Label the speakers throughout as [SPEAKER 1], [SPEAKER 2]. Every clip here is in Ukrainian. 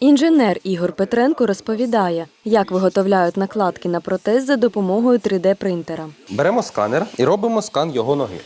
[SPEAKER 1] Інженер Ігор Петренко розповідає, як виготовляють накладки на протез за допомогою 3D-принтера.
[SPEAKER 2] Беремо сканер і робимо скан його ноги.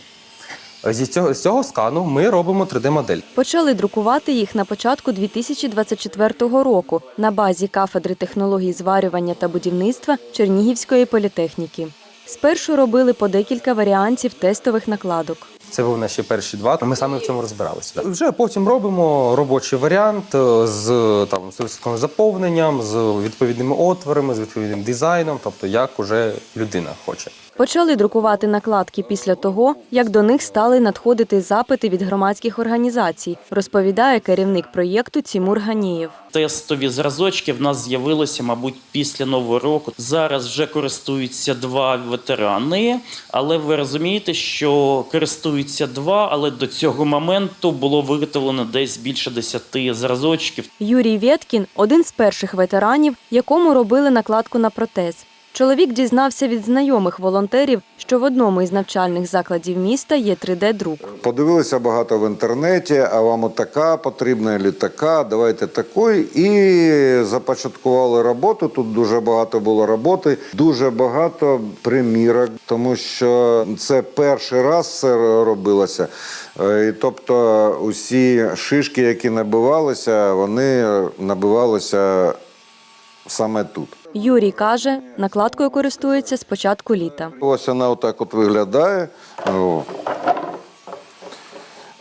[SPEAKER 2] Зі цього, з цього скану ми робимо 3D-модель.
[SPEAKER 1] Почали друкувати їх на початку 2024 року на базі кафедри технологій зварювання та будівництва Чернігівської політехніки. Спершу робили по декілька варіантів тестових накладок.
[SPEAKER 2] Це були наші перші два. Ми саме в цьому розбиралися. Вже потім робимо робочий варіант е, з там з високим заповненням, з відповідними отворами, з відповідним дизайном, тобто як уже людина хоче.
[SPEAKER 1] Почали друкувати накладки після того, як до них стали надходити запити від громадських організацій, розповідає керівник проєкту Тімур Ганієв.
[SPEAKER 3] Тестові зразочки в нас з'явилися, мабуть, після нового року. Зараз вже користуються два ветерани, але ви розумієте, що користуються два, але до цього моменту було виготовлено десь більше десяти зразочків.
[SPEAKER 1] Юрій Вєткін один з перших ветеранів, якому робили накладку на протез. Чоловік дізнався від знайомих волонтерів, що в одному із навчальних закладів міста є 3D-друк.
[SPEAKER 4] Подивилися багато в інтернеті, а вам от така потрібна, або така, давайте такої. І започаткували роботу. Тут дуже багато було роботи, дуже багато примірок, тому що це перший раз це робилося. Е, І тобто усі шишки, які набивалися, вони набивалися саме тут.
[SPEAKER 1] Юрій каже, накладкою користується з початку літа.
[SPEAKER 4] Ось вона отак от виглядає. О.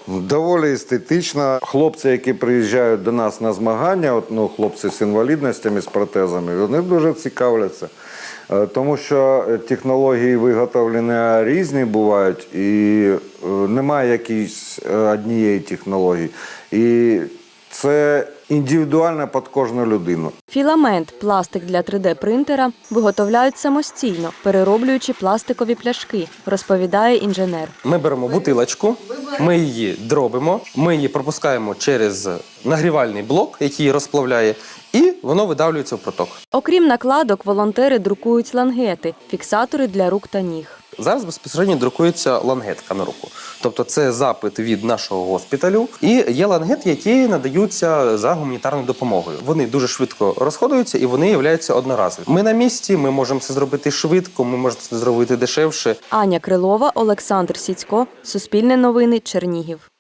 [SPEAKER 4] Доволі естетична. Хлопці, які приїжджають до нас на змагання, от, ну, хлопці з інвалідностями, з протезами, вони дуже цікавляться. Е, Тому що технології виготовлення різні бувають, і е, немає якоїсь е, однієї технології. І це індивідуально під кожну людину.
[SPEAKER 1] Філамент, пластик для 3D-принтера, виготовляють самостійно, перероблюючи пластикові пляшки, розповідає інженер.
[SPEAKER 2] Ми беремо бутилочку, ми її дробимо, ми її пропускаємо через нагрівальний блок, який її розплавляє, і воно видавлюється в проток.
[SPEAKER 1] Окрім накладок, волонтери друкують лангети, фіксатори для рук та ніг.
[SPEAKER 2] Зараз безпосередньо друкується лангетка на руку. Тобто це запит від нашого госпіталю. І є лангет, які надаються за гуманітарною допомогою. Вони дуже швидко розходуються і вони являються одноразові. Ми на місці, ми можемо це зробити швидко, ми можемо це зробити дешевше.
[SPEAKER 1] Аня Крилова, Олександр Сіцько, Суспільне новини, Чернігів.